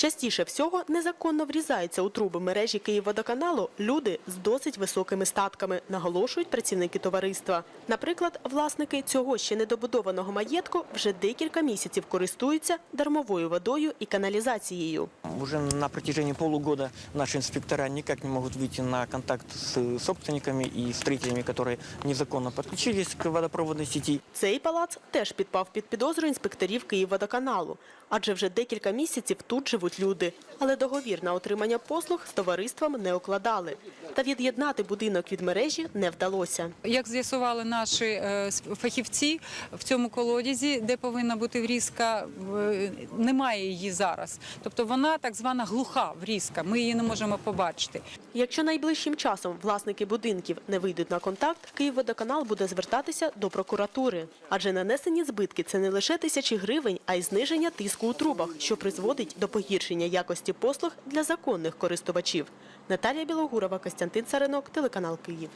Частіше всього незаконно врізаються у труби мережі Київводоканалу люди з досить високими статками, наголошують працівники товариства. Наприклад, власники цього ще недобудованого маєтку вже декілька місяців користуються дармовою водою і каналізацією. Уже на протяжении полугода наши инспектора никак не могут выйти на контакт с собственниками и строителями, которые незаконно подключились к водопроводной сети. Цей палац теж підпав під підозру інспекторів Київводоканалу, адже вже декілька місяців тут живуть люди. Але договір на отримання послуг з товариством не укладали. Та від'єднати будинок від мережі не вдалося. Як з'ясували наші е, фахівці, в цьому колодязі, де повинна бути врізка, немає її зараз. Тобто вона так звана глуха врізка. Ми її не можемо побачити. Якщо найближчим часом власники будинків не вийдуть на контакт, Київводоканал буде звертатися до прокуратури. Адже нанесені збитки – це не лише тисячі гривень, а й зниження тиску у трубах, що призводить до погіршення якості послуг для законних користувачів. Наталія Білогурова, Костянтин Царинок, телеканал Київ.